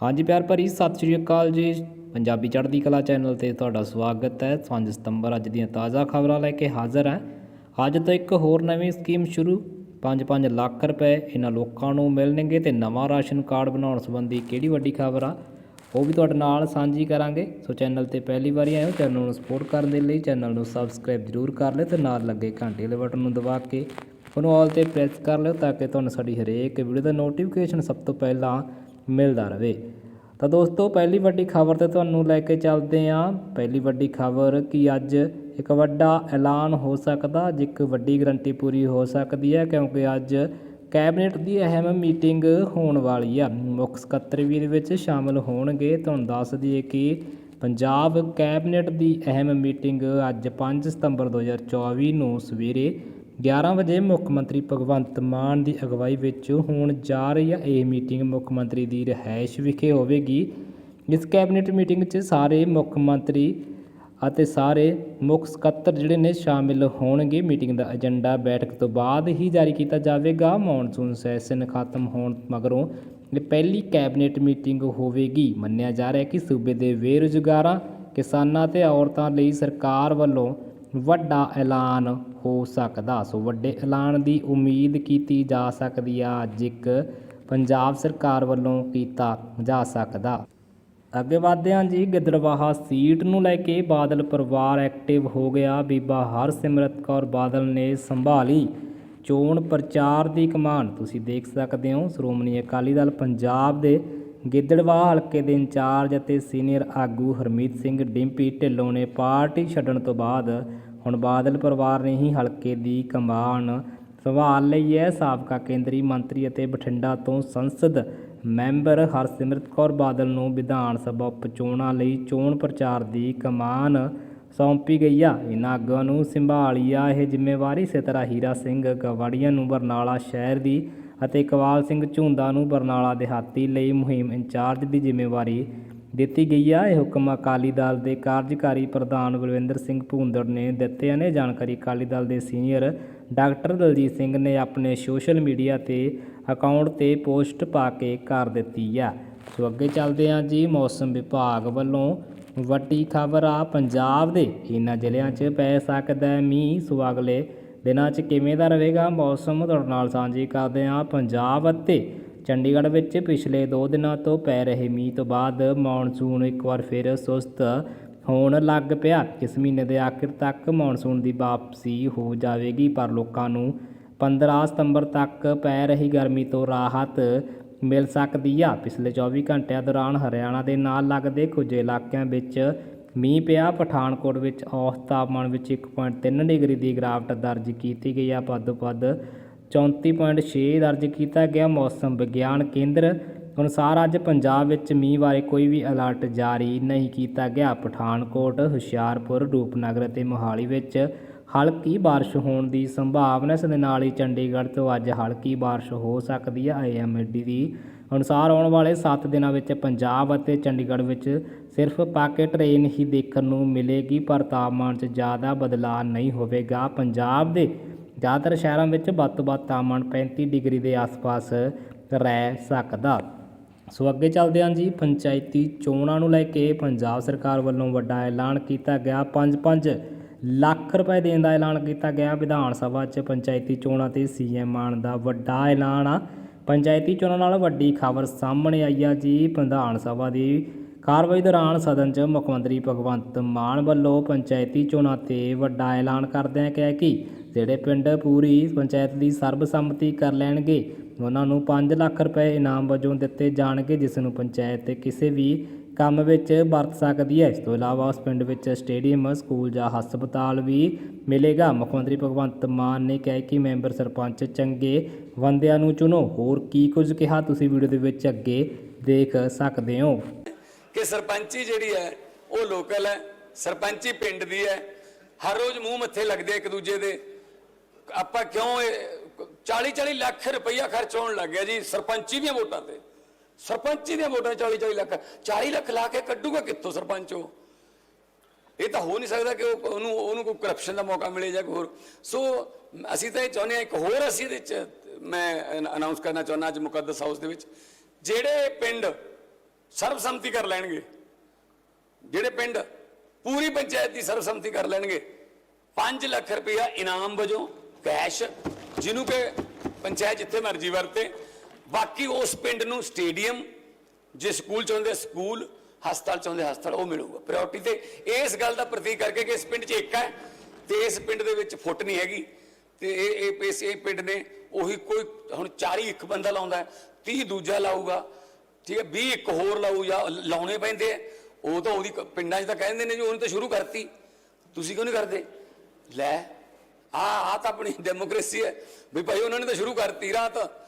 ਹਾਂਜੀ ਪਿਆਰ ਭਰੀ ਸਤਿ ਸ਼੍ਰੀ ਅਕਾਲ ਜੀ। ਪੰਜਾਬੀ ਚੜ੍ਹਦੀ ਕਲਾ ਚੈਨਲ ਤੇ ਤੁਹਾਡਾ ਸਵਾਗਤ ਹੈ। 5 ਸਤੰਬਰ ਅੱਜ ਦੀਆਂ ਤਾਜ਼ਾ ਖਬਰਾਂ ਲੈ ਕੇ ਹਾਜ਼ਰ ਹੈ। ਅੱਜ ਤੋਂ ਇੱਕ ਹੋਰ ਨਵੀਂ ਸਕੀਮ ਸ਼ੁਰੂ। 5-5 ਲੱਖ ਰੁਪਏ ਇਹਨਾਂ ਲੋਕਾਂ ਨੂੰ ਮਿਲਣਗੇ ਤੇ ਨਵਾਂ ਰਾਸ਼ਨ ਕਾਰਡ ਬਣਾਉਣ ਸੰਬੰਧੀ ਕਿਹੜੀ ਵੱਡੀ ਖਬਰ ਆ, ਉਹ ਵੀ ਤੁਹਾਡੇ ਨਾਲ ਸਾਂਝੀ ਕਰਾਂਗੇ। ਸੋ ਚੈਨਲ ਤੇ ਪਹਿਲੀ ਵਾਰੀ ਆਏ ਹੋ, ਚੈਨਲ ਨੂੰ ਸਪੋਰਟ ਕਰਨ ਦੇ ਲਈ ਚੈਨਲ ਨੂੰ ਸਬਸਕ੍ਰਾਈਬ ਜ਼ਰੂਰ ਕਰ ਲਿਓ ਤੇ ਨਾਲ ਲੱਗੇ ਘੰਟੀ ਵਾਲੇ ਬਟਨ ਨੂੰ ਦਬਾ ਕੇ ਉਹਨੂੰ ਆਲ ਤੇ ਪ੍ਰੈਸ ਕਰ ਲਿਓ ਤਾਂ ਕਿ ਤੁਹਾਨੂੰ ਸਾਡੀ ਹਰੇਕ ਵੀਡੀਓ ਦਾ ਨੋਟੀਫਿਕੇਸ਼ਨ ਸਭ ਤੋਂ ਪਹਿਲਾਂ ਮਿਲਦਾ ਰਹੇ। ਤਾਂ ਦੋਸਤੋ, ਪਹਿਲੀ ਵੱਡੀ ਖਬਰ ਤੇ ਤੁਹਾਨੂੰ ਲੈ ਕੇ ਚੱਲਦੇ ਹਾਂ। ਪਹਿਲੀ ਵੱਡੀ ਖਬਰ ਕਿ ਅੱਜ ਇੱਕ ਵੱਡਾ ਐਲਾਨ ਹੋ ਸਕਦਾ ਅੱਜ ਇੱਕ ਵੱਡੀ ਗਰੰਟੀ ਪੂਰੀ ਹੋ ਸਕਦੀ ਹੈ, ਕਿਉਂਕਿ ਅੱਜ ਕੈਬਨਿਟ ਦੀ ਅਹਿਮ ਮੀਟਿੰਗ ਹੋਣ ਵਾਲੀ ਆ। ਮੁੱਖ ਸਕੱਤਰ ਵੀ ਇਹਦੇ ਵਿੱਚ ਸ਼ਾਮਲ ਹੋਣਗੇ। ਤੁਹਾਨੂੰ ਦੱਸ ਦਈਏ ਕਿ ਪੰਜਾਬ ਕੈਬਨਿਟ ਦੀ ਅਹਿਮ ਮੀਟਿੰਗ ਅੱਜ 5 ਸਤੰਬਰ 2024 ਨੂੰ ਸਵੇਰੇ 11 ਵਜੇ ਮੁੱਖ ਮੰਤਰੀ ਭਗਵੰਤ ਮਾਨ ਦੀ ਅਗਵਾਈ ਵਿੱਚ ਹੋਣ ਜਾ ਰਹੀ ਹੈ ਇਹ ਮੀਟਿੰਗ। ਮੁੱਖ ਮੰਤਰੀ ਦੀ ਰਿਹਾਇਸ਼ ਵਿਖੇ ਹੋਵੇਗੀ। ਇਸ ਕੈਬਨਿਟ ਮੀਟਿੰਗ 'ਚ ਸਾਰੇ ਮੁੱਖ ਮੰਤਰੀ ਅਤੇ ਸਾਰੇ ਮੁੱਖ ਸਕੱਤਰ ਜਿਹੜੇ ਨੇ ਸ਼ਾਮਿਲ ਹੋਣਗੇ। ਮੀਟਿੰਗ ਦਾ ਏਜੰਡਾ ਬੈਠਕ ਤੋਂ ਬਾਅਦ ਹੀ ਜਾਰੀ ਕੀਤਾ ਜਾਵੇਗਾ। ਮੌਨਸੂਨ ਸੈਸ਼ਨ ਖਤਮ ਹੋਣ ਮਗਰੋਂ ਇਹ ਪਹਿਲੀ ਕੈਬਨਿਟ ਮੀਟਿੰਗ ਹੋਵੇਗੀ। ਮੰਨਿਆ ਜਾ ਰਿਹਾ ਹੈ ਕਿ ਸੂਬੇ ਦੇ ਬੇਰੁਜ਼ਗਾਰਾਂ, ਕਿਸਾਨਾਂ ਤੇ ਔਰਤਾਂ ਲਈ ਸਰਕਾਰ ਵੱਲੋਂ ਵੱਡਾ ਐਲਾਨ ਹੋ ਸਕਦਾ। ਸੋ ਵੱਡੇ ਐਲਾਨ ਦੀ ਉਮੀਦ ਕੀਤੀ ਜਾ ਸਕਦੀ ਆ, ਜਿੱਕ ਪੰਜਾਬ ਸਰਕਾਰ ਵੱਲੋਂ ਕੀਤਾ ਜਾ ਸਕਦਾ। ਅੱਗੇ ਵਧਦੇ ਹਾਂ ਜੀ, ਗਿੱਦੜਵਾਹਾ ਸੀਟ ਨੂੰ ਲੈ ਕੇ ਬਾਦਲ ਪਰਿਵਾਰ ਐਕਟਿਵ ਹੋ ਗਿਆ। ਬੀਬਾ ਹਰਸਿਮਰਤ ਕੌਰ ਬਾਦਲ ਨੇ ਸੰਭਾਲੀ ਚੋਣ ਪ੍ਰਚਾਰ ਦੀ ਕਮਾਨ। ਤੁਸੀਂ ਦੇਖ ਸਕਦੇ ਹੋ, ਸ਼੍ਰੋਮਣੀ ਅਕਾਲੀ ਦਲ ਪੰਜਾਬ ਦੇ ਗਿੱਦੜਵਾਹਾ ਹਲਕੇ ਦੇ ਇੰਚਾਰਜ ਅਤੇ ਸੀਨੀਅਰ ਆਗੂ ਹਰਮੀਤ ਸਿੰਘ ਡਿੰਪੀ ਢਿੱਲੋਂ ਨੇ ਪਾਰਟੀ ਛੱਡਣ ਤੋਂ ਬਾਅਦ ਹੁਣ ਬਾਦਲ ਪਰਿਵਾਰ ਨੇ ਹੀ ਹਲਕੇ ਦੀ ਕਮਾਨ ਸੰਭਾਲ ਲਈ ਹੈ। ਸਾਬਕਾ ਕੇਂਦਰੀ ਮੰਤਰੀ ਅਤੇ ਬਠਿੰਡਾ ਤੋਂ ਸੰਸਦ ਮੈਂਬਰ ਹਰਸਿਮਰਤ ਕੌਰ ਬਾਦਲ ਨੂੰ ਵਿਧਾਨ ਸਭਾ ਉਪਚੋਣਾਂ ਲਈ ਚੋਣ ਪ੍ਰਚਾਰ ਦੀ ਕਮਾਨ ਸੌਂਪੀ ਗਈ ਆ। ਇਹਨਾਂ ਆਗੂਆਂ ਨੂੰ ਸੰਭਾਲੀ ਆ ਇਹ ਜ਼ਿੰਮੇਵਾਰੀ। ਸਿਤਰਾ ਹੀਰਾ ਸਿੰਘ ਗਵਾੜੀਆਂ ਨੂੰ ਬਰਨਾਲਾ ਸ਼ਹਿਰ ਦੀ ਅਤੇ ਇਕਬਾਲ ਸਿੰਘ ਝੁੰਦਾ ਨੂੰ ਬਰਨਾਲਾ ਦਿਹਾਤੀ ਲਈ ਮੁਹਿੰਮ ਇੰਚਾਰਜ ਦੀ ਜ਼ਿੰਮੇਵਾਰੀ ਦਿੱਤੀ ਗਈ ਆ। ਇਹ ਹੁਕਮ ਅਕਾਲੀ ਦਲ ਦੇ ਕਾਰਜਕਾਰੀ ਪ੍ਰਧਾਨ ਬਲਵਿੰਦਰ ਸਿੰਘ ਭੂੰਦੜ ਨੇ ਦਿੱਤੇ ਨੇ ਜਾਣਕਾਰੀ ਅਕਾਲੀ ਦਲ ਦੇ ਸੀਨੀਅਰ ਡਾਕਟਰ ਦਲਜੀਤ ਸਿੰਘ ਨੇ ਆਪਣੇ ਸੋਸ਼ਲ ਮੀਡੀਆ ਤੇ ਅਕਾਊਂਟ ਤੇ ਪੋਸਟ ਪਾ ਕੇ ਕਰ ਦਿੱਤੀ ਆ। ਸੋ ਅੱਗੇ ਚੱਲਦੇ ਹਾਂ ਜੀ ਮੌਸਮ ਵਿਭਾਗ ਵੱਲੋਂ। ਵੱਡੀ ਖਬਰ ਆ, ਪੰਜਾਬ ਦੇ ਇਹਨਾਂ ਜ਼ਿਲ੍ਹਿਆਂ 'ਚ ਪੈ ਸਕਦਾ ਮੀਂਹ। ਸੋ ਅਗਲੇ ਦਿਨਾਂ 'ਚ ਕਿਵੇਂ ਦਾ ਰਹੇਗਾ? ਮੌਸਮ ਤੁਹਾਡੇ ਨਾਲ ਸਾਂਝੀ ਕਰਦੇ ਹਾਂ। ਪੰਜਾਬ ਅਤੇ ਚੰਡੀਗੜ੍ਹ ਵਿੱਚ ਪਿਛਲੇ 2 ਦਿਨਾਂ ਤੋਂ ਪੈ ਰਹੇ ਮੀਂਹ ਤੋਂ ਬਾਅਦ ਮੌਨਸੂਨ ਇੱਕ ਵਾਰ ਫਿਰ ਸੁਸਤ ਹੋਣ ਲੱਗ ਪਿਆ। ਇਸ ਮਹੀਨੇ ਦੇ ਆਖਿਰ ਤੱਕ ਮੌਨਸੂਨ ਦੀ ਵਾਪਸੀ ਹੋ ਜਾਵੇਗੀ, ਪਰ ਲੋਕਾਂ ਨੂੰ 15 ਸਤੰਬਰ ਤੱਕ ਪੈ ਰਹੀ ਗਰਮੀ ਤੋਂ ਰਾਹਤ ਮਿਲ ਸਕਦੀ ਆ। ਪਿਛਲੇ 24 ਘੰਟਿਆਂ ਦੌਰਾਨ ਹਰਿਆਣਾ ਦੇ ਨਾਲ ਲੱਗਦੇ ਕੁਝ ਇਲਾਕਿਆਂ ਵਿੱਚ ਮੀਂਹ ਪਿਆ, ਪਠਾਨਕੋਟ ਵਿੱਚ ਔਸਤ ਤਾਪਮਾਨ ਵਿੱਚ 1.3 ਡਿਗਰੀ ਦੀ ਗਿਰਾਵਟ ਦਰਜ ਕੀਤੀ ਗਈ ਆ। ਪੱਦ ਪੱਦ 34.6 ਦਰਜ ਕੀਤਾ ਗਿਆ। ਮੌਸਮ ਵਿਗਿਆਨ ਕੇਂਦਰ ਅਨੁਸਾਰ ਅੱਜ ਪੰਜਾਬ ਵਿੱਚ ਮੀਂਹ ਬਾਰੇ ਕੋਈ ਵੀ ਅਲਰਟ ਜਾਰੀ ਨਹੀਂ ਕੀਤਾ ਗਿਆ। ਪਠਾਨਕੋਟ, ਹੁਸ਼ਿਆਰਪੁਰ, ਰੂਪਨਗਰ ਅਤੇ ਮੋਹਾਲੀ ਵਿੱਚ ਹਲਕੀ ਬਾਰਿਸ਼ ਹੋਣ ਦੀ ਸੰਭਾਵਨਾ ਇਸ ਦੇ ਨਾਲ ਹੀ ਚੰਡੀਗੜ੍ਹ ਤੋਂ ਅੱਜ ਹਲਕੀ ਬਾਰਿਸ਼ ਹੋ ਸਕਦੀ ਹੈ। ਆਈਐਮਡੀ ਦੀ ਅਨੁਸਾਰ ਆਉਣ ਵਾਲੇ 7 ਦਿਨਾਂ ਵਿੱਚ ਪੰਜਾਬ ਅਤੇ ਚੰਡੀਗੜ੍ਹ ਵਿੱਚ ਸਿਰਫ ਪਾਕੇਟ ਰੇਨ ਹੀ ਦੇਖਣ ਨੂੰ ਮਿਲੇਗੀ, ਪਰ ਤਾਪਮਾਨ 'ਚ ਜ਼ਿਆਦਾ ਬਦਲਾਅ ਨਹੀਂ ਹੋਵੇਗਾ। ਪੰਜਾਬ ਦੇ ਜ਼ਿਆਦਾਤਰ ਸ਼ਹਿਰਾਂ ਵਿੱਚ ਵੱਧ ਤੋਂ ਵੱਧ ਤਾਪਮਾਨ 35 ਡਿਗਰੀ ਦੇ ਆਸ-ਪਾਸ ਰਹਿ ਸਕਦਾ। ਸੋ ਅੱਗੇ ਚੱਲਦੇ ਹਾਂ ਜੀ, ਪੰਚਾਇਤੀ ਚੋਣਾਂ ਨੂੰ ਲੈ ਕੇ ਪੰਜਾਬ ਸਰਕਾਰ ਵੱਲੋਂ ਵੱਡਾ ਐਲਾਨ ਕੀਤਾ ਗਿਆ। 5-5 ਲੱਖ ਰੁਪਏ ਦੇਣ ਦਾ ਐਲਾਨ ਕੀਤਾ ਗਿਆ। ਵਿਧਾਨ ਸਭਾ 'ਚ ਪੰਚਾਇਤੀ ਚੋਣਾਂ ਤੇ ਸੀਐਮ ਆਉਣ ਦਾ ਵੱਡਾ ਐਲਾਨ ਆ। ਪੰਚਾਇਤੀ ਚੋਣਾਂ ਨਾਲ ਵੱਡੀ ਖਬਰ ਸਾਹਮਣੇ ਆਈ ਆ ਜੀ। ਵਿਧਾਨ ਸਭਾ ਦੀ ਕਾਰਵਾਈ ਦੌਰਾਨ ਸਦਨ 'ਚ ਮੁੱਖ ਮੰਤਰੀ ਭਗਵੰਤ ਮਾਨ ਵੱਲੋਂ ਪੰਚਾਇਤੀ ਚੋਣਾਂ ਤੇ ਵੱਡਾ ਐਲਾਨ ਕਰਦਿਆਂ ਕਿਹਾ ਕਿ ਜਿਹੜੇ ਪਿੰਡ ਪੂਰੀ ਪੰਚਾਇਤ ਦੀ ਸਰਬਸੰਮਤੀ ਕਰ ਲੈਣਗੇ, ਉਹਨਾਂ ਨੂੰ 5 ਲੱਖ ਰੁਪਏ ਇਨਾਮ ਵਜੋਂ ਦਿੱਤੇ ਜਾਣਗੇ, ਜਿਸ ਨੂੰ ਪੰਚਾਇਤ ਤੇ ਕਿਸੇ ਵੀ ਕੰਮ ਵਿੱਚ ਵਰਤ ਸਕਦੀ ਹੈ। ਇਸ ਤੋਂ ਇਲਾਵਾ ਉਸ ਪਿੰਡ ਵਿੱਚ ਸਟੇਡੀਅਮ, ਸਕੂਲ ਜਾਂ ਹਸਪਤਾਲ ਵੀ ਮਿਲੇਗਾ। ਮੁੱਖ ਮੰਤਰੀ ਭਗਵੰਤ ਮਾਨ ਨੇ ਕਿਹਾ ਕਿ ਮੈਂਬਰ ਸਰਪੰਚ ਚੰਗੇ ਬੰਦਿਆਂ ਨੂੰ ਚੁਣੋ। ਹੋਰ ਕੀ ਕੁਝ ਕਿਹਾ ਤੁਸੀਂ ਵੀਡੀਓ ਦੇ ਵਿੱਚ ਅੱਗੇ ਦੇਖ ਸਕਦੇ ਹੋ। ਕਿ ਸਰਪੰਚੀ ਜਿਹੜੀ ਹੈ, ਉਹ ਲੋਕਲ ਹੈ। ਸਰਪੰਚੀ ਪਿੰਡ ਦੀ ਹੈ। ਹਰ ਰੋਜ਼ ਮੂੰਹ ਮੱਥੇ ਲੱਗਦੇ ਇੱਕ ਦੂਜੇ ਦੇ। ਆਪਾਂ ਕਿਉਂ 40 40 ਲੱਖ ਰੁਪਈਆ ਖਰਚ ਹੋਣ ਲੱਗ ਗਿਆ ਜੀ? ਸਰਪੰਚੀ ਦੀਆਂ ਵੋਟਾਂ ਤੇ। ਸਰਪੰਚੀ ਦੀਆਂ ਵੋਟਾਂ 40 40 ਲੱਖ 40 ਲੱਖ ਲਾ ਕੇ ਕੱਢੂਗਾ ਕਿੱਥੋਂ ਸਰਪੰਚ ਉਹ? ਇਹ ਤਾਂ ਹੋ ਨਹੀਂ ਸਕਦਾ ਕਿ ਉਹਨੂੰ ਉਹਨੂੰ ਕੋਈ ਕਰਪਸ਼ਨ ਦਾ ਮੌਕਾ ਮਿਲੇ ਜਾਂ ਕੋਈ ਹੋਰ। ਸੋ ਅਸੀਂ ਤਾਂ ਇਹ ਚਾਹੁੰਦੇ ਹਾਂ ਇੱਕ ਹੋਰ ਅਸੀਂ ਇਹਦੇ ਵਿੱਚ ਮੈਂ ਅਨਾਉਂਸ ਕਰਨਾ ਚਾਹੁੰਦਾ ਅੱਜ ਮੁਕੱਦਸ ਹਾਊਸ ਦੇ ਵਿੱਚ। ਜਿਹੜੇ ਪਿੰਡ ਸਰਬਸੰਮਤੀ ਕਰ ਲੈਣਗੇ, ਜਿਹੜੇ ਪਿੰਡ ਪੂਰੀ ਪੰਚਾਇਤ ਦੀ ਸਰਬਸੰਮਤੀ ਕਰ ਲੈਣਗੇ 5 ਲੱਖ ਰੁਪਇਆ ਇਨਾਮ ਵਜੋਂ ਕੈਸ਼ ਜਿਹਨੂੰ ਕਿ ਪੰਚਾਇਤ ਜਿੱਥੇ ਮਰਜ਼ੀ ਵਰਤੇ ਬਾਕੀ ਉਸ ਪਿੰਡ ਨੂੰ ਸਟੇਡੀਅਮ ਜੇ ਸਕੂਲ ਚਾਹੁੰਦੇ ਸਕੂਲ ਹਸਪਤਾਲ ਚਾਹੁੰਦੇ ਹਸਪਤਾਲ ਉਹ ਮਿਲੂਗਾ। ਪ੍ਰਾਇੋਰਟੀ ਤੇ ਇਸ ਗੱਲ ਦਾ ਪ੍ਰਤੀਕ ਕਰਕੇ ਕਿ ਇਸ ਪਿੰਡ 'ਚ ਇੱਕ ਹੈ ਤੇ ਇਸ ਪਿੰਡ ਦੇ ਵਿੱਚ ਫੁੱਟ ਨਹੀਂ ਹੈਗੀ। ਤੇ ਇਹ ਇਹ ਇਸ ਇਹ ਪਿੰਡ ਨੇ ਉਹੀ ਕੋਈ ਹੁਣ 40 ਇੱਕ ਬੰਦਾ ਲਾਉਂਦਾ ਹੈ, 30 ਦੂਜਾ ਲਾਊਗਾ ਠੀਕ ਹੈ 20 ਇੱਕ ਹੋਰ ਲਾਊ ਜਾਂ ਲਾਉਣੇ ਪੈਂਦੇ ਆ। ਉਹ ਤਾਂ ਉਹਦੀ ਕ- ਪਿੰਡਾਂ 'ਚ ਤਾਂ ਕਹਿੰਦੇ ਨੇ ਜੀ ਉਹਨੇ ਤਾਂ ਸ਼ੁਰੂ ਕਰਤੀ। ਤੁਸੀਂ ਕਿਉਂ ਨਹੀਂ ਕਰਦੇ? ਲੈ ਆ ਆ ਤਾਂ ਆਪਣੀ ਡੈਮੋਕ੍ਰੇਸੀ ਹੈ। ਵੀ ਭਾਈ ਉਹਨਾਂ ਨੇ ਤਾਂ ਸ਼ੁਰੂ ਕਰਤੀ ਰਾਤ।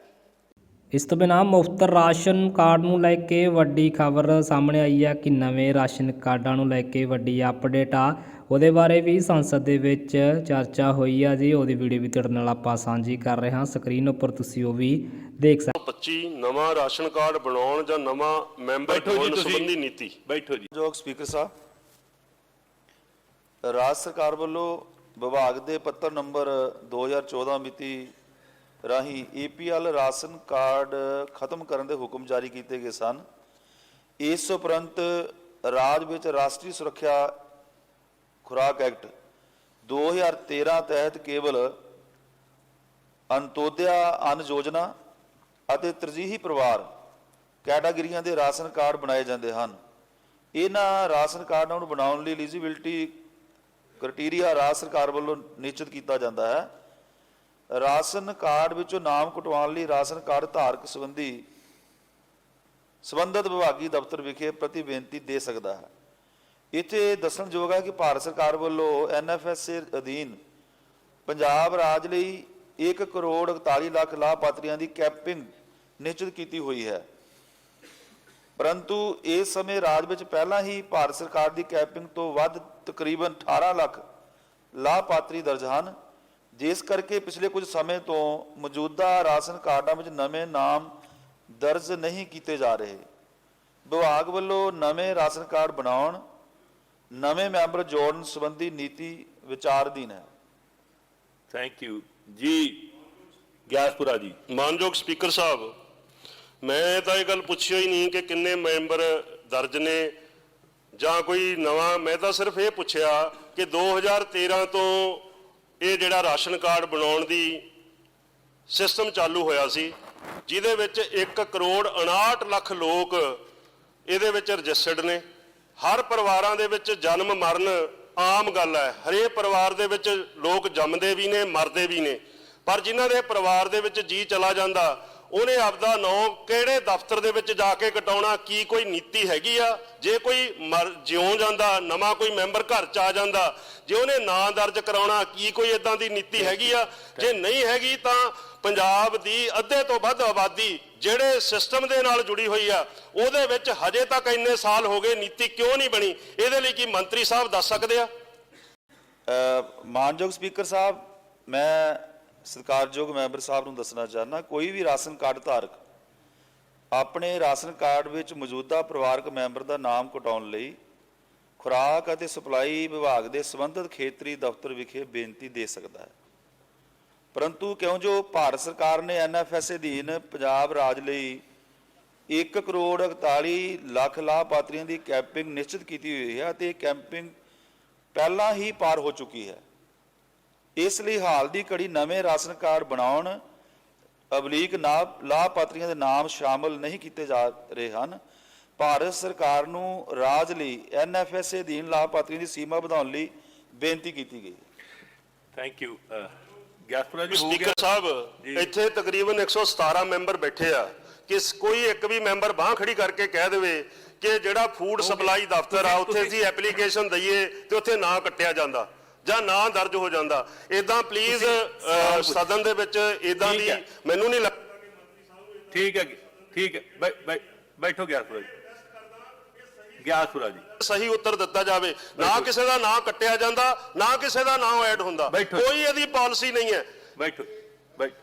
ਇਸ ਤੋਂ ਬਿਨਾਂ ਮੁਫਤ ਰਾਸ਼ਨ ਕਾਰਡ ਨੂੰ ਲੈ ਕੇ ਵੱਡੀ ਖਬਰ ਸਾਹਮਣੇ ਆਈ ਹੈ ਕਿ ਨਵੇਂ ਰਾਸ਼ਨ ਕਾਰਡਾਂ ਨੂੰ ਲੈ ਕੇ ਵੱਡੀ ਅਪਡੇਟ ਆ। ਉਹਦੇ ਬਾਰੇ ਵੀ ਸੰਸਦ ਦੇ ਵਿੱਚ ਚਰਚਾ ਹੋਈ ਆ ਜੀ। ਉਹਦੀ ਵੀਡੀਓ ਵੀ ਤੁਹਾਡੇ ਨਾਲ ਆਪਾਂ ਸਾਂਝੀ ਕਰ ਰਹੇ ਹਾਂ। ਸਕਰੀਨ ਉੱਪਰ ਤੁਸੀਂ ਉਹ ਵੀ ਦੇਖ ਸਕਦੇ 25 ਨਵਾਂ ਰਾਸ਼ਨ ਕਾਰਡ ਬਣਾਉਣ ਜਾਂ ਨਵਾਂ ਮੈਂਬਰ ਬੈਠੋ ਜੀ ਚੁਣਨ ਤੁਸੀਂ। ਸੰਬੰਧੀ ਨੀਤੀ। ਬੈਠੋ ਜੀ। ਜੋਗ ਸਪੀਕਰ ਸਾਹਿਬ ਰਾਜ ਸਰਕਾਰ ਵੱਲੋਂ ਵਿਭਾਗ ਦੇ ਪੱਤਰ ਨੰਬਰ 2014 ਮਿਤੀ ਰਾਹੀਂ ਏਪੀਐਲ ਰਾਸ਼ਨ ਕਾਰਡ ਖਤਮ ਕਰਨ ਦੇ ਹੁਕਮ ਜਾਰੀ ਕੀਤੇ ਗਏ ਸਨ। ਇਸ ਉਪਰੰਤ ਰਾਜ ਵਿੱਚ ਰਾਸ਼ਟਰੀ ਸੁਰੱਖਿਆ ਖੁਰਾਕ ਐਕਟ 2013 ਤਹਿਤ ਕੇਵਲ ਅੰਤੋਦਿਆ ਅਨ ਯੋਜਨਾ ਅਤੇ ਤਰਜੀਹੀ ਪਰਿਵਾਰ ਕੈਟਾਗਰੀਆਂ ਦੇ ਰਾਸ਼ਨ ਕਾਰਡ ਬਣਾਏ ਜਾਂਦੇ ਹਨ। ਇਹਨਾਂ ਰਾਸ਼ਨ ਕਾਰਡਾਂ ਨੂੰ ਬਣਾਉਣ ਲਈ ਐਲੀਜੀਬਿਲਟੀ ਕ੍ਰਾਈਟੇਰੀਆ ਰਾਜ ਸਰਕਾਰ ਵੱਲੋਂ ਨਿਸ਼ਚਿਤ ਕੀਤਾ ਜਾਂਦਾ ਹੈ। ਰਾਸ਼ਨ ਕਾਰਡ ਵਿੱਚੋਂ ਨਾਮ ਕਟਵਾਉਣ ਲਈ ਰਾਸ਼ਨ ਕਾਰਡ ਧਾਰਕ ਸੰਬੰਧੀ ਸੰਬੰਧਤ ਵਿਭਾਗੀ ਦਫ਼ਤਰ ਵਿਖੇ ਪ੍ਰਤੀ ਬੇਨਤੀ ਦੇ ਸਕਦਾ ਹੈ। ਇੱਥੇ ਦੱਸਣਯੋਗ ਹੈ ਕਿ ਭਾਰਤ ਸਰਕਾਰ ਵੱਲੋਂ ਐਨਐਫਐਸਏ ਅਧੀਨ ਪੰਜਾਬ ਰਾਜ ਲਈ 1 ਕਰੋੜ 41 ਲੱਖ ਲਾਭਪਾਤਰੀਆਂ ਦੀ ਕੈਪਿੰਗ ਨਿਸ਼ਚਿਤ ਕੀਤੀ ਹੋਈ ਹੈ। ਪਰੰਤੂ ਇਸ ਸਮੇਂ ਰਾਜ ਵਿੱਚ ਪਹਿਲਾਂ ਹੀ ਭਾਰਤ ਸਰਕਾਰ ਦੀ ਕੈਪਿੰਗ ਤੋਂ ਵੱਧ ਤਕਰੀਬਨ 18 ਲੱਖ ਲਾਭਪਾਤਰੀ ਦਰਜ ਹਨ। ਜਿਸ ਕਰਕੇ ਪਿਛਲੇ ਕੁਝ ਸਮੇਂ ਤੋਂ ਮੌਜੂਦਾ ਰਾਸ਼ਨ ਕਾਰਡਾਂ ਵਿੱਚ ਨਵੇਂ ਨਾਮ ਦਰਜ ਨਹੀਂ ਕੀਤੇ ਜਾ ਰਹੇ। ਵਿਭਾਗ ਵੱਲੋਂ ਨਵੇਂ ਰਾਸ਼ਨ ਕਾਰਡ ਬਣਾਉਣ, ਨਵੇਂ ਮੈਂਬਰ ਜੋੜਨ ਸੰਬੰਧੀ ਨੀਤੀ ਵਿਚਾਰਧੀਨ ਹੈ। ਥੈਂਕ ਯੂ ਜੀ, ਗਿਆਸਪੁਰਾ ਜੀ। ਮਾਨਯੋਗ ਸਪੀਕਰ ਸਾਹਿਬ, ਮੈਂ ਤਾਂ ਇਹ ਗੱਲ ਪੁੱਛਿਆ ਹੀ ਨਹੀਂ ਕਿ ਕਿੰਨੇ ਮੈਂਬਰ ਦਰਜ ਨੇ ਜਾਂ ਕੋਈ ਨਵਾਂ। ਮੈਂ ਤਾਂ ਸਿਰਫ ਇਹ ਪੁੱਛਿਆ ਕਿ 2013 ਤੋਂ ਇਹ ਜਿਹੜਾ ਰਾਸ਼ਨ ਕਾਰਡ ਬਣਾਉਣ ਦੀ ਸਿਸਟਮ ਚਾਲੂ ਹੋਇਆ ਸੀ, ਜਿਹਦੇ ਵਿੱਚ 1 ਕਰੋੜ 59 ਲੱਖ ਲੋਕ ਇਹਦੇ ਵਿੱਚ ਰਜਿਸਟਰਡ ਨੇ। ਹਰ ਪਰਿਵਾਰਾਂ ਦੇ ਵਿੱਚ ਜਨਮ ਮਰਨ ਆਮ ਗੱਲ ਹੈ। ਹਰੇਕ ਪਰਿਵਾਰ ਦੇ ਵਿੱਚ ਲੋਕ ਜੰਮਦੇ ਵੀ ਨੇ, ਮਰਦੇ ਵੀ ਨੇ। ਪਰ ਜਿਨ੍ਹਾਂ ਦੇ ਪਰਿਵਾਰ ਦੇ ਵਿੱਚ ਜੀ ਚਲਾ ਜਾਂਦਾ ਉਹਨੇ ਆਪਦਾ ਨਾਂ ਕਿਹੜੇ ਦਫ਼ਤਰ ਦੇ ਵਿੱਚ ਜਾ ਕੇ ਕਟਾਉਣਾ, ਕੀ ਕੋਈ ਨੀਤੀ ਹੈਗੀ ਆ? ਜੇ ਕੋਈ ਮਰ ਜਿਉਂ ਜਾਂਦਾ, ਨਵਾਂ ਕੋਈ ਮੈਂਬਰ ਘਰ ਚ ਆ ਜਾਂਦਾ, ਜੇ ਉਹਨੇ ਨਾਂ ਦਰਜ ਕਰਾਉਣਾ, ਕੀ ਕੋਈ ਇਦਾਂ ਦੀ ਨੀਤੀ ਹੈਗੀ ਆ? ਜੇ ਨਹੀਂ ਹੈਗੀ ਤਾਂ ਪੰਜਾਬ ਦੀ ਅੱਧੇ ਤੋਂ ਵੱਧ ਆਬਾਦੀ ਜਿਹੜੇ ਸਿਸਟਮ ਦੇ ਨਾਲ ਜੁੜੀ ਹੋਈ ਆ, ਉਹਦੇ ਵਿੱਚ ਹਜੇ ਤੱਕ ਇੰਨੇ ਸਾਲ ਹੋ ਗਏ ਨੀਤੀ ਕਿਉਂ ਨਹੀਂ ਬਣੀ? ਇਹਦੇ ਲਈ ਕੀ ਮੰਤਰੀ ਸਾਹਿਬ ਦੱਸ ਸਕਦੇ ਆ? ਮਾਨਯੋਗ ਸਪੀਕਰ ਸਾਹਿਬ, ਮੈਂ ਸਤਿਕਾਰਯੋਗ ਮੈਂਬਰ ਸਾਹਿਬ ਨੂੰ ਦੱਸਣਾ ਚਾਹੁੰਦਾ, ਕੋਈ ਵੀ ਰਾਸ਼ਨ ਕਾਰਡ ਧਾਰਕ ਆਪਣੇ ਰਾਸ਼ਨ ਕਾਰਡ ਵਿੱਚ ਮੌਜੂਦਾ ਪਰਿਵਾਰਕ ਮੈਂਬਰ ਦਾ ਨਾਮ ਕਟਾਉਣ ਲਈ ਖੁਰਾਕ ਅਤੇ ਸਪਲਾਈ ਵਿਭਾਗ ਦੇ ਸੰਬੰਧਿਤ ਖੇਤਰੀ ਦਫ਼ਤਰ ਵਿਖੇ ਬੇਨਤੀ ਦੇ ਸਕਦਾ ਹੈ। ਪਰੰਤੂ ਕਿਉਂ ਜੋ ਭਾਰਤ ਸਰਕਾਰ ਨੇ ਐਨਐਫਐਸ ਅਧੀਨ ਪੰਜਾਬ ਰਾਜ ਲਈ 1 ਕਰੋੜ 41 ਲੱਖ ਲਾਭਪਾਤਰੀਆਂ ਦੀ ਕੈਂਪਿੰਗ ਨਿਸ਼ਚਿਤ ਕੀਤੀ ਹੋਈ ਹੈ ਅਤੇ ਇਹ ਕੈਂਪਿੰਗ ਪਹਿਲਾਂ ਹੀ ਪਾਰ ਹੋ ਚੁੱਕੀ ਹੈ। ਇਸ ਲਈ ਹਾਲ ਦੀ ਘੜੀ ਨਵੇਂ ਰਾਸ਼ਨ ਕਾਰਡ ਬਣਾਉਣ ਅਬਲੀਕ ਨਾ ਲਾਭਪਾਤਰੀਆਂ ਦੇ ਨਾਮ ਸ਼ਾਮਲ ਨਹੀਂ ਕੀਤੇ ਜਾ ਰਹੇ ਹਨ। ਭਾਰਤ ਸਰਕਾਰ ਨੂੰ ਰਾਜ ਲਈ ਐਨਐਫਐਸ ਅਧੀਨ ਲਾਭਪਾਤਰੀਆਂ ਦੀ ਸੀਮਾ ਵਧਾਉਣ ਲਈ ਬੇਨਤੀ ਕੀਤੀ ਗਈ ਹੈ। ਥੈਂਕ ਯੂ ਗਿਆਸਪੁਰਾ ਜੀ ਹੋ ਸਪੀਕਰ ਗਿਆ? ਸਾਹਿਬ। ਇੱਥੇ ਤਕਰੀਬਨ 117 ਮੈਂਬਰ ਬੈਠੇ ਆ। ਕਿ ਸ- ਕੋਈ ਇੱਕ ਵੀ ਮੈਂਬਰ ਬਾਹ ਖੜੀ ਕਰਕੇ ਕਹਿ ਦੇਵੇ ਕਿ ਜਿਹੜਾ ਫੂਡ ਸਪਲਾਈ ਦਫ਼ਤਰ ਆ ਉੱਥੇ ਅਸੀਂ ਐਪਲੀਕੇਸ਼ਨ ਦਈਏ ਤੇ ਉੱਥੇ ਨਾਂ ਕੱਟਿਆ ਜਾਂਦਾ। ਜਾਂ ਨਾਂ ਦਰਜ ਹੋ ਜਾਂਦਾ। ਇਦਾਂ ਪਲੀਜ਼ ਸਦਨ ਦੇ ਵਿੱਚ ਇਦਾਂ ਦੀ। ਮੈਨੂੰ ਨਹੀਂ ਲੱਗਦਾ ਠੀਕ ਹੈ ਠੀਕ ਹੈ। ਬੈਠੋ ਗਿਆਸਪੁਰਾ ਜੀ। ਗਿਆਸਪੁਰਾ ਜੀ। ਸਹੀ ਉੱਤਰ ਦਿੱਤਾ ਜਾਵੇ। ਨਾ ਕਿਸੇ ਦਾ ਨਾਂ ਕੱਟਿਆ ਜਾਂਦਾ ਨਾ ਕਿਸੇ ਦਾ ਨਾਂ ਐਡ ਹੁੰਦਾ। ਕੋਈ ਇਹਦੀ ਪਾਲਿਸੀ ਨਹੀਂ ਹੈ। ਬੈਠੋ। ਬੈਠੋ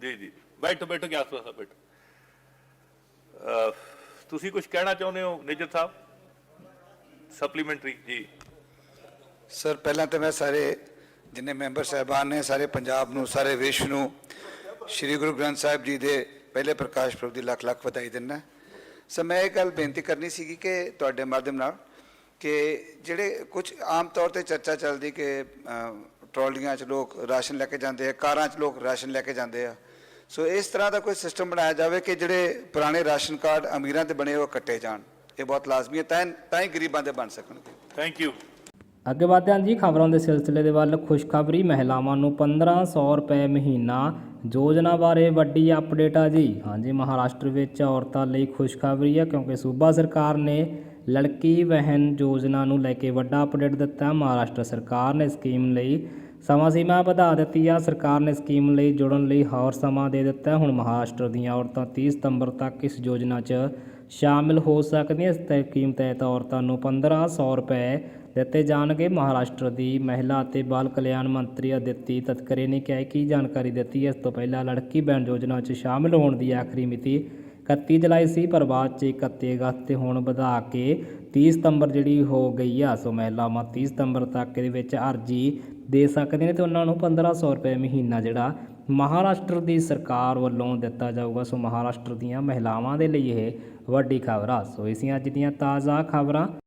ਜੀ ਜੀ। ਬੈਠੋ ਬੈਠੋ ਗਿਆਸਪੁਰਾ ਸਾਹਿਬ ਬੈਠੋ। ਤੁਸੀਂ ਕੁਝ ਕਹਿਣਾ ਚਾਹੁੰਦੇ ਹੋ ਨਿਜਰ ਸਾਹਿਬ? ਸਪਲੀਮੈਂਟਰੀ ਜੀ। ਸਰ ਪਹਿਲਾਂ ਤਾਂ ਮੈਂ ਸਾਰੇ ਜਿੰਨੇ ਮੈਂਬਰ ਸਾਹਿਬਾਨ ਨੇ ਸਾਰੇ ਪੰਜਾਬ ਨੂੰ ਸਾਰੇ ਵਿਸ਼ਵ ਨੂੰ ਸ੍ਰੀ ਗੁਰੂ ਗ੍ਰੰਥ ਸਾਹਿਬ ਜੀ ਦੇ ਪਹਿਲੇ ਪ੍ਰਕਾਸ਼ ਪੁਰਬ ਦੀ ਲੱਖ ਲੱਖ ਵਧਾਈ ਦਿੰਦਾ। ਸਰ ਮੈਂ ਇਹ ਗੱਲ ਬੇਨਤੀ ਕਰਨੀ ਸੀਗੀ ਕਿ ਤੁਹਾਡੇ ਮਾਧਿਅਮ ਨਾਲ ਕਿ ਜਿਹੜੇ ਕੁਝ ਆਮ ਤੌਰ ਤੇ ਚਰਚਾ ਚੱਲਦੀ ਕਿ ਅਹ, ਟਰਾਲੀਆਂ 'ਚ ਲੋਕ ਰਾਸ਼ਨ ਲੈ ਕੇ ਜਾਂਦੇ ਆ ਕਾਰਾਂ 'ਚ ਲੋਕ ਰਾਸ਼ਨ ਲੈ ਕੇ ਜਾਂਦੇ ਆ। ਸੋ ਇਸ ਤਰ੍ਹਾਂ ਦਾ ਕੋਈ ਸਿਸਟਮ ਬਣਾਇਆ ਜਾਵੇ ਕਿ ਜਿਹੜੇ ਪੁਰਾਣੇ ਰਾਸ਼ਨ ਕਾਰਡ ਅਮੀਰਾਂ ਦੇ ਬਣੇ ਉਹ ਕੱਟੇ ਜਾਣ। ਇਹ ਬਹੁਤ ਲਾਜ਼ਮੀ ਹੈ ਤਾਂ ਤਾਂ ਹੀ ਗਰੀਬਾਂ ਦੇ ਬਣ ਸਕਣਗੇ। ਥੈਂਕ ਯੂ ਅੱਗੇ ਵਧਦੇ ਹਾਂ ਜੀ ਖਬਰਾਂ ਦੇ ਸਿਲਸਿਲੇ ਦੇ ਵੱਲ ਖੁਸ਼ਖਬਰੀ, ਮਹਿਲਾਵਾਂ ਨੂੰ 1500 ਰੁਪਏ ਮਹੀਨਾ ਯੋਜਨਾ ਬਾਰੇ ਵੱਡੀ ਅਪਡੇਟ ਆ ਜੀ। ਹਾਂਜੀ, ਮਹਾਰਾਸ਼ਟਰ ਵਿੱਚ ਔਰਤਾਂ ਲਈ ਖੁਸ਼ਖਬਰੀ ਆ ਕਿਉਂਕਿ ਸੂਬਾ ਸਰਕਾਰ ਨੇ ਲੜਕੀ ਬਹਿਨ ਯੋਜਨਾ ਨੂੰ ਲੈ ਕੇ ਵੱਡਾ ਅਪਡੇਟ ਦਿੱਤਾ। ਮਹਾਰਾਸ਼ਟਰ ਸਰਕਾਰ ਨੇ ਸਕੀਮ ਲਈ ਸਮਾਂ ਸੀਮਾ ਵਧਾ ਦਿੱਤੀ ਆ। ਸਰਕਾਰ ਨੇ ਸਕੀਮ ਲਈ ਜੁੜਨ ਲਈ ਹੋਰ ਸਮਾਂ ਦੇ ਦਿੱਤਾ। ਹੁਣ ਮਹਾਰਾਸ਼ਟਰ ਦੀਆਂ ਔਰਤਾਂ 30 ਸਤੰਬਰ ਤੱਕ ਇਸ ਯੋਜਨਾ 'ਚ ਸ਼ਾਮਿਲ ਹੋ ਸਕਦੀਆਂ। ਇਸ ਸਕੀਮ ਤਹਿਤ ਔਰਤਾਂ ਨੂੰ 1500 ਰੁਪਏ ਦਿੱਤੇ ਜਾਣਗੇ। ਮਹਾਰਾਸ਼ਟਰ ਦੀ ਮਹਿਲਾ ਅਤੇ ਬਾਲ ਕਲਿਆਣ ਮੰਤਰੀ ਅਦਿੱਤੀ ਤਤਕਰੇ ਨੇ ਕਿਹਾ ਹੈ ਕਿ ਜਾਣਕਾਰੀ ਦਿੱਤੀ ਇਸ ਤੋਂ ਪਹਿਲਾਂ ਲੜਕੀ ਬਹਿਣ ਯੋਜਨਾ 'ਚ ਸ਼ਾਮਿਲ ਹੋਣ ਦੀ ਆਖਰੀ ਮਿਤੀ 31 ਜੁਲਾਈ ਸੀ। ਪਰ ਬਾਅਦ 'ਚ 31 ਅਗਸਤ ਤੇ ਹੁਣ ਵਧਾ ਕੇ 30 ਸਤੰਬਰ ਜਿਹੜੀ ਹੋ ਗਈ ਆ। ਸੋ ਮਹਿਲਾਵਾਂ 30 ਸਤੰਬਰ ਤੱਕ ਦੇ ਵਿੱਚ ਅਰਜੀ ਦੇ ਸਕਦੇ ਨੇ ਤੇ ਉਹਨਾਂ ਨੂੰ 1500 ਰੁਪਏ ਮਹੀਨਾ ਜਿਹੜਾ ਮਹਾਰਾਸ਼ਟਰ ਦੀ ਸਰਕਾਰ ਵੱਲੋਂ ਦਿੱਤਾ ਜਾਊਗਾ। ਸੋ ਮਹਾਰਾਸ਼ਟਰ ਦੀਆਂ ਮਹਿਲਾਵਾਂ ਦੇ ਲਈ ਇਹ ਵੱਡੀ ਖਬਰ ਆ। ਸੋ ਇਸੀਆਂ ਅੱਜ ਦੀਆਂ ਤਾਜ਼ਾ ਖਬਰਾਂ।